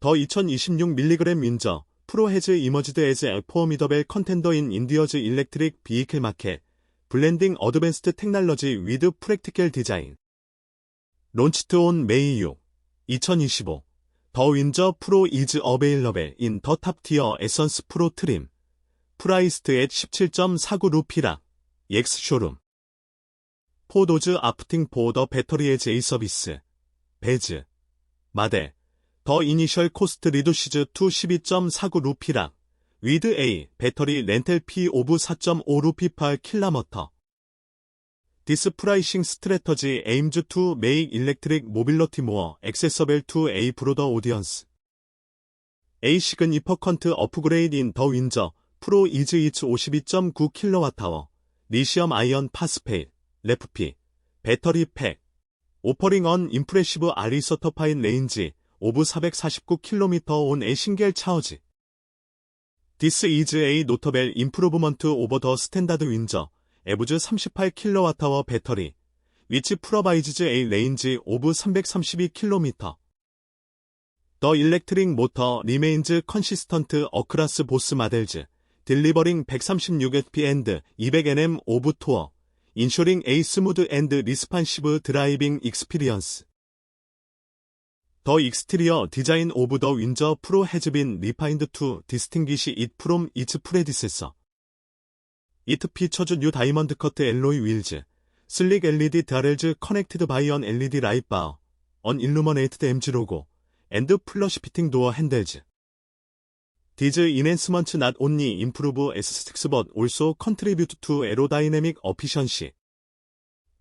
더 2026mg 윈저 프로 해즈 이머지드 에즈 포미더벨 컨텐더 인 인디어즈 일렉트릭 비이클 마켓 블렌딩 어드밴스드 테크놀로지 위드 프랙티컬 디자인. 론치트 온 메이 6 2025 더 윈저 프로 이즈 어베일러벨 인 더 탑티어 에선스 프로 트림. 프라이스트 앳 17.49 루피라 엑스 쇼룸. 포도즈 아프팅 보더 배터리 에즈 에이 서비스 베즈 마데 더 이니셜 코스트 리두시즈 투 12.49 루피라 위드 A 배터리 렌텔 피 오브 4.5 루피 팔 킬라머터. 디스 프라이싱 스트레터지 에임즈 투 메이크 일렉트릭 모빌러티 모어 액세서벨 투 A 브로더 오디언스. A 시그니퍼컨트 어프그레이드 인 더 윈저 프로 이즈 이츠 52.9 킬로와타워 리시엄 아이언 파스페일 레프피 배터리 팩 오퍼링 언 임프레시브 아리서터파인 레인지 오브 449km 온 에 싱겔 차어지 디스 이즈 에이 노터벨 임프로브먼트 오버 더 스탠다드 윈저 에브즈 38kWh 배터리 위치 프로바이즈즈 에이 레인지 오브 332km 더 일렉트릭 모터. 리메인즈 컨시스턴트 어크라스 보스 마델즈 딜리버링 136HP 앤드 200nm 오브 투어 인쇼링 에이 더 익스티리어 디자인 오브 더 윈저 프로 해즈빈 리파인드 투 디스팅기시 잇 프롬 이츠 프레디세서. 이트 피처즈 뉴 다이먼드 커트 엘로이 윌즈 슬릭 LED 다렐즈 커넥티드 바이 언 LED 라이트 바어 언 일루머네이트드 MG 로고 앤드 플러시 피팅 도어 핸들즈. 디즈 인핸스먼트 낫 온리 임프루브 에스스틱스 벗 올소 컨트리뷰트 투 에로다이내믹 어피션시.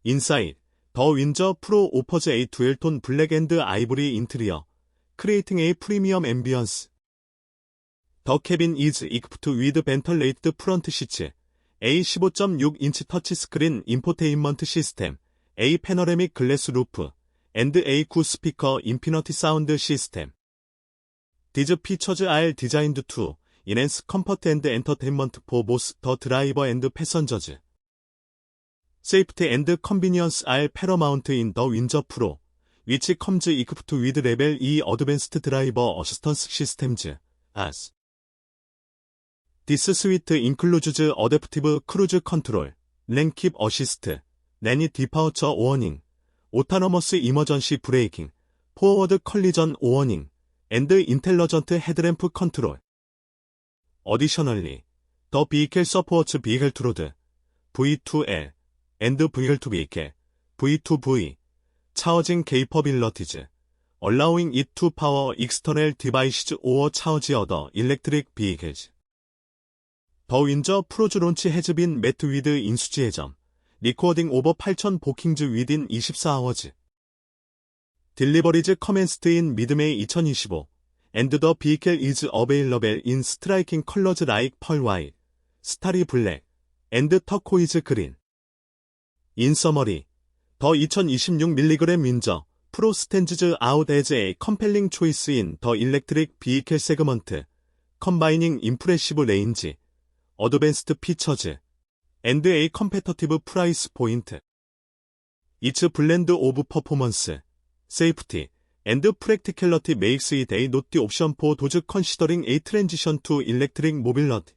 인사이드 더 윈저 프로 오퍼즈 A 12톤 블랙 앤드 아이보리 인트리어 크리에이팅 A 프리미엄 앰비언스. 더 캐빈 이즈 이크프트 위드 벤털레이트 프런트 시츠 A 15.6인치 터치 스크린 인포테인먼트 시스템 A 패너레믹 글래스 루프 앤드 A 구 스피커 인피너티 사운드 시스템. 디즈 피처즈 R 디자인드 투 인앤스 컴퍼트 앤드 엔터테인먼트 포 보스 더 드라이버 앤드 패선저즈 세이프티 앤드 컨비니언스 R 패러마운트 인 더 윈저 프로 위치 컴즈 이크프트 위드 레벨 2 어드밴스트 드라이버 어시스턴스 시스템즈 as 디스 스위트 인클루즈즈 어댑티브 크루즈 컨트롤 랭킵 어시스트 레니 디파우처 오어닝 오타너머스 이머전시 브레이킹 포워드 컬리전 오어닝 앤드 인텔러전트 헤드램프 컨트롤. 어디셔널리 더 비이켈 서포츠 비이켈 트로드 V2L 앤드 비이켈 투 비이켈 V2V 차어징 케이퍼빌러티즈 allowing it to power external devices or charge other electric vehicles 더 윈저 프로즈 론치 해즈빈 매트 위드 인수지 해점 리코어딩 오버 8000 보킹즈 위딘 24아워즈. 딜리버리즈 커맨스트 인 미드메이 2025 앤드 더 비이켈 이즈 어베일러벨 인 스트 라이킹 컬러즈 라이크 펄 와이 스타리 블랙 앤드 터코이즈 그린 인 서머리 더 2026mg 윈저 프로 스탠즈즈 아웃 에즈 에 컴펠링 초이스 인 더 일렉트릭 비이켈 세그먼트 컴바이닝 임프레시브 레인지 어드밴스드 피처즈 앤드 에이 컴페터티브 프라이스 포인트 이츠 블렌드 오브 퍼포먼스 세이프티 앤드 프랙티컬러티 메이크스 이 데이 노티 옵션 포 도즈 컨시더링 에이 트랜지션 투 일렉트릭 모빌러티